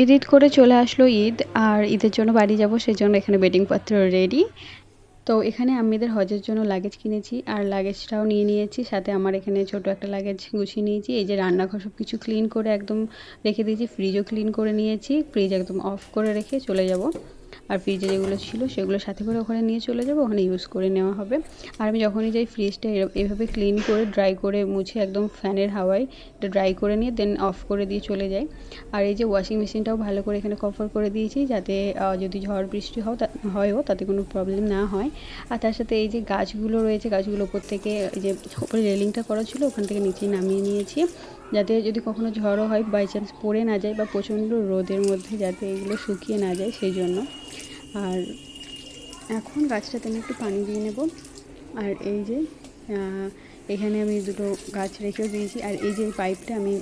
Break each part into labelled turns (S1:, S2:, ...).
S1: Edit করে চলে আসলো ঈদ, আর ঈদের জন্য বাড়ি যাব সেই জন্য এখানে বেডিং পত্র রেডি তো এখানে আম্মিদের হজের জন্য লাগেজ কিনেছি, আর লাগেজটাও নিয়ে নিয়েছি, সাথে আমার এখানে ছোট একটা লাগেজ গুছিয়ে নিয়েছি, এই যে রান্নাঘর সব কিছু ক্লিন করে একদম রেখে দিয়েছি ফ্রিজও ক্লিন করে নিয়েছি ফ্রিজ একদম অফ করে রেখে চলে যাব। আর ফ্রিজে যেগুলো ছিল সেগুলো সাথে করে ওখানে নিয়ে চলে যাব, ওখানে ইউজ করে নেওয়া হবে। আর আমি যখনই যাই ফ্রিজটা এভাবে ক্লিন করে ড্রাই করে মুছে একদম ফ্যানের হাওয়ায়, এটা ড্রাই করে নিয়ে দেন অফ করে দিয়ে চলে যাই। আর এই যে ওয়াশিং মেশিনটাও ভালো করে এখানে কভার করে দিয়েছি যাতে যদি ঝড় বৃষ্টি হয় হয়ও, তাতে কোনো প্রবলেম না হয়। আর তার সাথে এই যে গাছগুলো রয়েছে, গাছগুলো ওপর থেকে এই যে ওপরে রেলিংটা করা ছিল, ওখান থেকে নিচে নামিয়ে নিয়েছি। যাতে যদি কখনো ঝড়ও হয় বাই চান্স পড়ে না যায় বা প্রচণ্ড রোদের মধ্যে যাতে এগুলো শুকিয়ে না যায় সেই জন্য। আর এখন গাছটাতে আমি একটু পানি দিয়ে নেব। আর এই যে এখানে আমি দুটো গাছ রেখেও দিয়েছি। আর এই যে পাইপটা আমি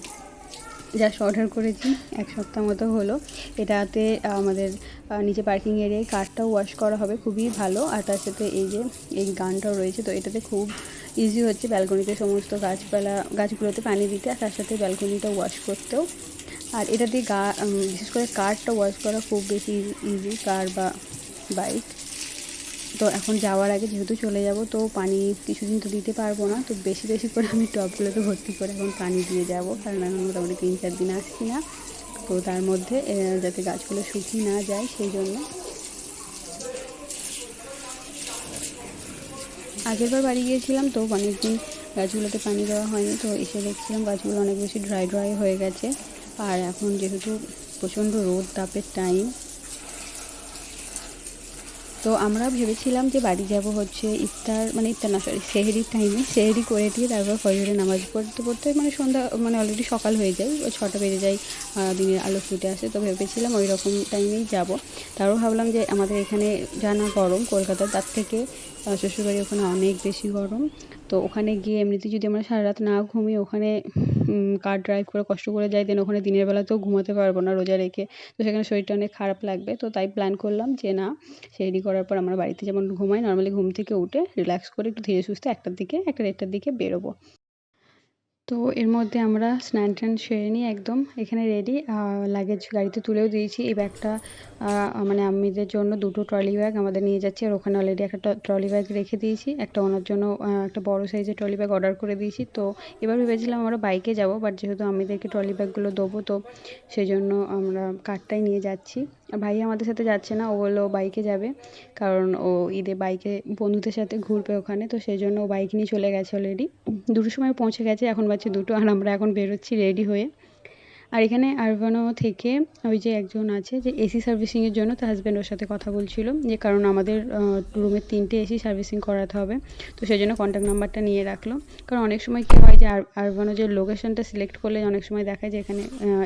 S1: জাস্ট অর্ডার করেছি, এক সপ্তাহ মতো হলো। এটাতে আমাদের নিচে পার্কিং এরিয়ায় কারটাও ওয়াশ করা হবে, খুবই ভালো। আর তার সাথে এই যে, এই গানটাও রয়েছে। তো এটাতে খুব ইজি হচ্ছে ব্যালকনিতে সমস্ত গাছপালা, গাছগুলোতে পানি দিতে আর তার সাথে ব্যালকনিটা ওয়াশ করতেও। আর এটা দিয়ে গা বিশেষ করে কারটা ওয়াশ করা খুব বেশি ইজি কার বা বাইক তো এখন যাওয়ার আগে যেহেতু চলে যাব, তো পানি কিছুদিন তো দিতে পারব না, তো বেশি বেশি করে আমি টবগুলোতে ভর্তি করে এখন পানি দিয়ে যাব। কারণ এখন মোটামুটি তিন চার দিন আসছি না, তো তার মধ্যে যাতে গাছগুলো শুকিয়ে না যায়, সেই জন্য। আগেরবার বাড়ি গিয়েছিলাম তো অনেক দিন গাছগুলোতে পানি দেওয়া হয়নি, তো এসে দেখছিলাম গাছগুলো অনেক বেশি ড্রাই ড্রাই হয়ে গেছে। আর এখন যেহেতু প্রচণ্ড রোদ, তাপের টাইম তো আমরা ভেবেছিলাম যে বাড়ি যাব হচ্ছে ইফতার মানে ইফতার না সরি সেহেরির টাইমে সেহেরি করে দিয়ে তারপর ফজরে নামাজ পড়তে পড়তে মানে সন্ধ্যা মানে অলরেডি সকাল হয়ে যায় ছটা বেজে যায় দিনের আলো ফুটে আসে। তো ভেবেছিলাম ওই রকম টাইমেই যাব। তারও ভাবলাম যে আমাদের এখানে জানা গরম কলকাতা তার থেকে শ্বশুরবাড়ি ওখানে অনেক বেশি গরম। তো ওখানে গিয়ে এমনিতে যদি আমরা সারা রাত না ঘুমিয়ে ওখানে কার ড্রাইভ করে কষ্ট করে যাই দেন ওখানে দিনের বেলাতেও ঘুমাতে পারব না রোজা রেখে। তো সেখানে শরীরটা অনেক খারাপ লাগবে। তো তাই প্ল্যান করলাম যে না রেডি করার পর আমরা বাড়িতে যেমন ঘুমাই নর্মালি ঘুম থেকে উঠে রিল্যাক্স করে একটু ধীরে সুস্থে একটার দিকে, একটা দেড়টার দিকে বেরোবো। তো এর মধ্যে আমরা স্নান টান সেরে নিই একদম। এখানে রেডি লাগেজ গাড়িতে তুলেও দিয়েছি। এই ব্যাগটা মানে আম্মিদের জন্য দুটো ট্রলি ব্যাগ আমাদের নিয়ে যাচ্ছি। আর ওখানে অলরেডি একটা ট্রলি ব্যাগ রেখে দিয়েছি। একটা ওনার জন্য একটা বড় সাইজের ট্রলি ব্যাগ অর্ডার করে দিয়েছি। তো এবার ভেবেছিলাম আমরা বাইকে যাব বাট যেহেতু আম্মিদেরকে ট্রলি ব্যাগগুলো দেবো, তো সেই জন্য আমরা কারটাই নিয়ে যাচ্ছি। ভাই আমাদের সাথে যাচ্ছে না, ও বলল বাইকে যাবে, কারণ ও ঈদে বাইকে বন্ধুদের সাথে ঘুরবে ওখানে, তো সেই জন্য ও বাইক নিয়ে চলে গেছে অলরেডি দুটোর সময় পৌঁছে গেছে, এখন বাজছে দুটো, আর আমরা এখন বেরোচ্ছি রেডি হয়ে। আর এখানে আরবানো থেকে ওই যে একজন আছে যে এসি সার্ভিসিংয়ের জন্য তার হাজব্যান্ড ওর সাথে কথা বলছিল যে কারণ আমাদের রুমের তিনটে এসি সার্ভিসিং করাতে হবে। তো সেই জন্য কন্ট্যাক্ট নাম্বারটা নিয়ে রাখল। কারণ অনেক সময় কী হয় যে আরবানো যে লোকেশনটা সিলেক্ট করলে অনেক সময় দেখায় যে এখানে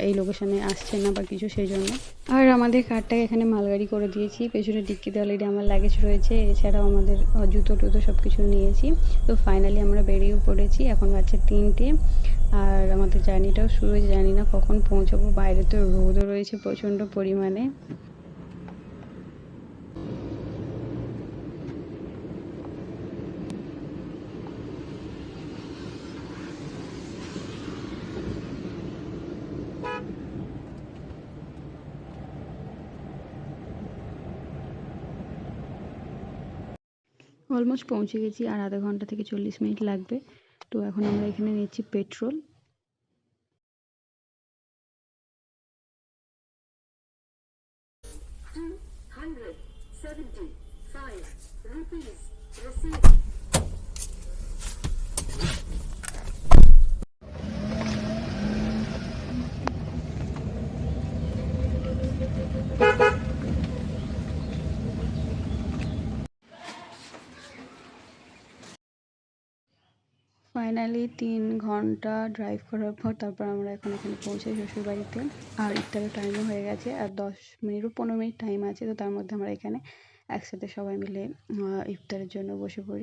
S1: এই লোকেশনে আসছে না বা কিছু সেই জন্য। আর আমাদের কারটাকে এখানে মালগাড়ি করে দিয়েছি। পেছনে ডিক্কিতে অলরেডি আমার লাগেজ রয়েছে। এছাড়াও আমাদের জুতো টুতো সব কিছু নিয়েছি। তো ফাইনালি আমরা বেরিয়েও পড়েছি। এখন বাচ্চা তিনটে। আর আমাদের জার্নিটাও শুরু হয়েছে, জানি না কখন পৌঁছাবো। বাইরে তো রোদও রয়েছে প্রচণ্ড পরিমাণে। অলমোস্ট পৌঁছে গেছি, আর আধা ঘণ্টা থেকে চল্লিশ মিনিট লাগবে। তো এখন আমরা এখানে নিচ্ছি পেট্রোল। ফাইনালি তিন ঘণ্টা ড্রাইভ করার পর তারপর আমরা এখন এখানে পৌঁছাই শ্বশুরবাড়িতে। আর ইফতারের টাইমও হয়ে গেছে আর দশ মিনিটও পনেরো মিনিট টাইম আছে, তো তার মধ্যে আমরা এখানে একসাথে সবাই মিলে ইফতারের জন্য বসে পড়ি।